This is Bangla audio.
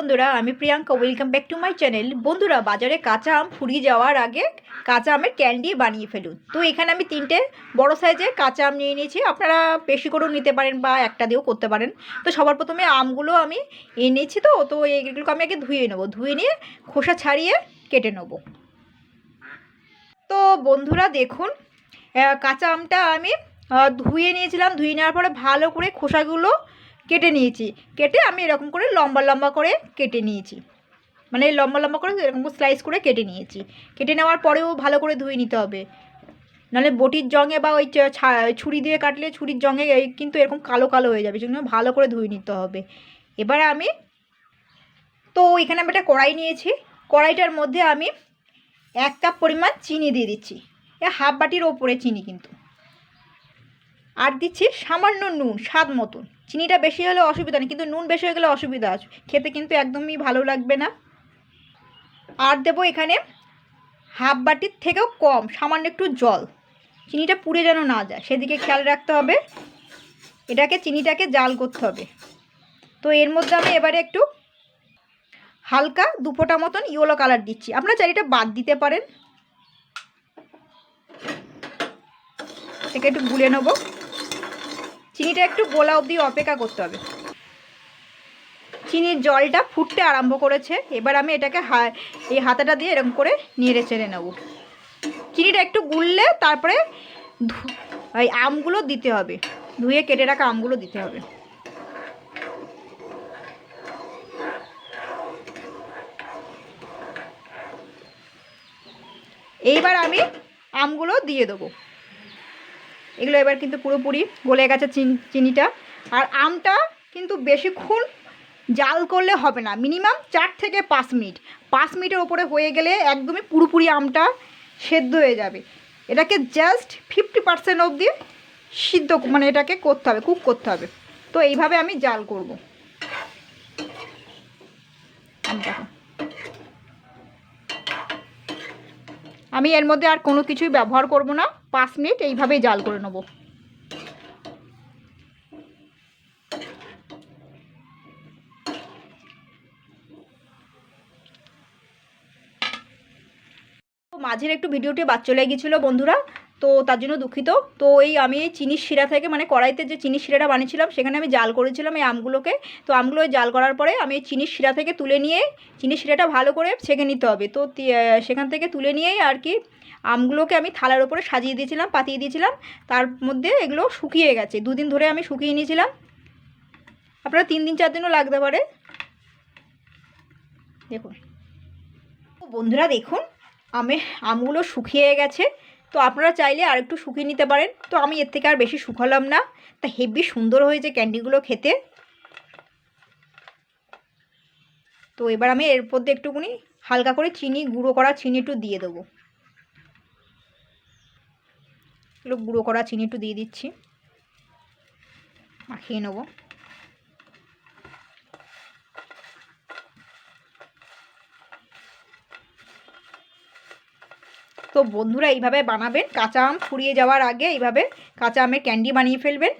বন্ধুরা, আমি Priyanka welcome back to my channel বন্ধুরা, বাজারে কাঁচা আম ফুরিয়ে যাওয়ার আগে কাঁচা আমের ক্যান্ডি বানিয়ে ফেলুন। তো এখানে আমি তিনটে বড় সাইজের কাঁচা আম নিয়ে নিয়েছি। আপনারা বেশি করেও নিতে পারেন বা একটা দিয়েও করতে পারেন। তো সবার প্রথমে আমগুলো আমি এনেছি তো তো এগুলোকে আমি আগে ধুয়ে নেব। ধুয়ে নিয়ে খোসা ছাড়িয়ে কেটে নেব। তো বন্ধুরা, দেখুন কাঁচা আমটা আমি ধুয়ে নিয়েছিলাম। ধুয়ে নেওয়ার পরে ভালো করে খোসাগুলো কেটে নিয়েছি। কেটে আমি এরকম করে লম্বা লম্বা করে কেটে নিয়েছি। মানে লম্বা লম্বা করে এরকম স্লাইস করে কেটে নিয়েছি। কেটে নেওয়ার পরেও ভালো করে ধুয়ে নিতে হবে। নাহলে বটির জঙে বা ওই ছুরি দিয়ে কাটলে ছুরির জঙে কিন্তু এরকম কালো কালো হয়ে যাবে। সেজন্য ভালো করে ধুয়ে নিতে হবে। এবার আমি তো এখানে আমি একটা কড়াই নিয়েছি। কড়াইটার মধ্যে আমি এক কাপ পরিমাণ চিনি দিয়ে দিচ্ছি। এ হাফ বাটির ওপরে চিনি কিন্তু। আর দিচ্ছি সামান্য নুন, স্বাদ মতন। চিনিটা বেশি হলে অসুবিধা নেই, কিন্তু নুন বেশি হয়ে গেলে অসুবিধা আছে। খেতে কিন্তু একদমই ভালো লাগবে না। আর দেবো এখানে হাফ বাটির থেকেও কম, সামান্য একটু জল। চিনিটা পুড়ে যেন না যায়, সেদিকে খেয়াল রাখতে হবে। এটাকে, চিনিটাকে জাল করতে হবে। তো এর মধ্যে আমি এবারে একটু হালকা দুপোটা মতন ইয়েলো কালার দিচ্ছি। আপনারা চারিটা বাদ দিতে পারেন। থেকে একটু গুলে নেব। চিনিটা একটু গোলা অবধি অপেক্ষা করতে হবে। চিনির জলটা ফুটতে আরম্ভ করেছে। এবার আমি এটাকে হা এই হাতাটা দিয়ে এরকম করে নেড়ে চেড়ে নেব। চিনিটা একটু গুললে তারপরে এই আমগুলো দিতে হবে। ধুয়ে কেটে রাখা আমগুলো দিতে হবে। এইবার আমি আমগুলো দিয়ে দেবো। এগুলো এবার কিন্তু পুরোপুরি গলে গেছে চিন- চিনিটা। আর আমটা কিন্তু বেশিক্ষণ জাল করলে হবে না। মিনিমাম চার থেকে পাঁচ মিনিট। পাঁচ মিনিটের ওপরে হয়ে গেলে একদমই পুরোপুরি আমটা সেদ্ধ হয়ে যাবে। এটাকে জাস্ট ফিফটি পার্সেন্ট অবধি সিদ্ধ মানে এটাকে করতে হবে কুক করতে হবে। তো এইভাবে আমি জাল করব। আমটাকে। আমি এর মধ্যে আর কোনো কিছুই ব্যবহার করব না। পাঁচ মিনিট এইভাবেই জাল করে নেব। মাঝের একটু ভিডিওটি বাদ চলে গেছিল বন্ধুরা। তো তার জন্য দুঃখিত। তো এই আমি এই চিনির শিরা থেকে মানে কড়াইতে যে চিনির শিরাটা বানিয়েছিলাম, সেখানে আমি জাল করেছিলাম এই আমগুলোকে। তো আমগুলো জাল করার পরে আমি এই চিনির শিরা থেকে তুলে নিয়ে, চিনির শিরাটা ভালো করে ছেঁকে নিতে হবে। তো সেখান থেকে তুলে নিয়েই আর কি আমগুলোকে আমি থালার ওপরে সাজিয়ে দিয়েছিলাম, পাতিয়ে দিয়েছিলাম। তার মধ্যে এগুলো শুকিয়ে গেছে। দুদিন ধরে আমি শুকিয়ে নিয়েছিলাম। আপনারা তিন দিন, চার দিনও লাগতে পারে। দেখুন। বন্ধুরা, দেখুন, আমি, আমগুলো শুকিয়ে গেছে। তো আপনারা চাইলে আর একটু শুকিয়ে নিতে পারেন। তো আমি এর থেকে আর বেশি শুকালাম না। তা হেভি সুন্দর হয়েছে ক্যান্ডিগুলো খেতে। তো এবার আমি এর মধ্যে একটুখানি হালকা করে চিনি গুঁড়ো করা চিনি একটু দিয়ে দেবো। গুঁড়ো করা চিনি একটু দিয়ে দিচ্ছি। মাখিয়ে নেব। তো বন্ধুরা এইভাবে বানাবেন। কাঁচা আম ফুরিয়ে যাওয়ার আগে এইভাবে কাঁচা আমের ক্যান্ডি বানিয়ে ফেলবেন।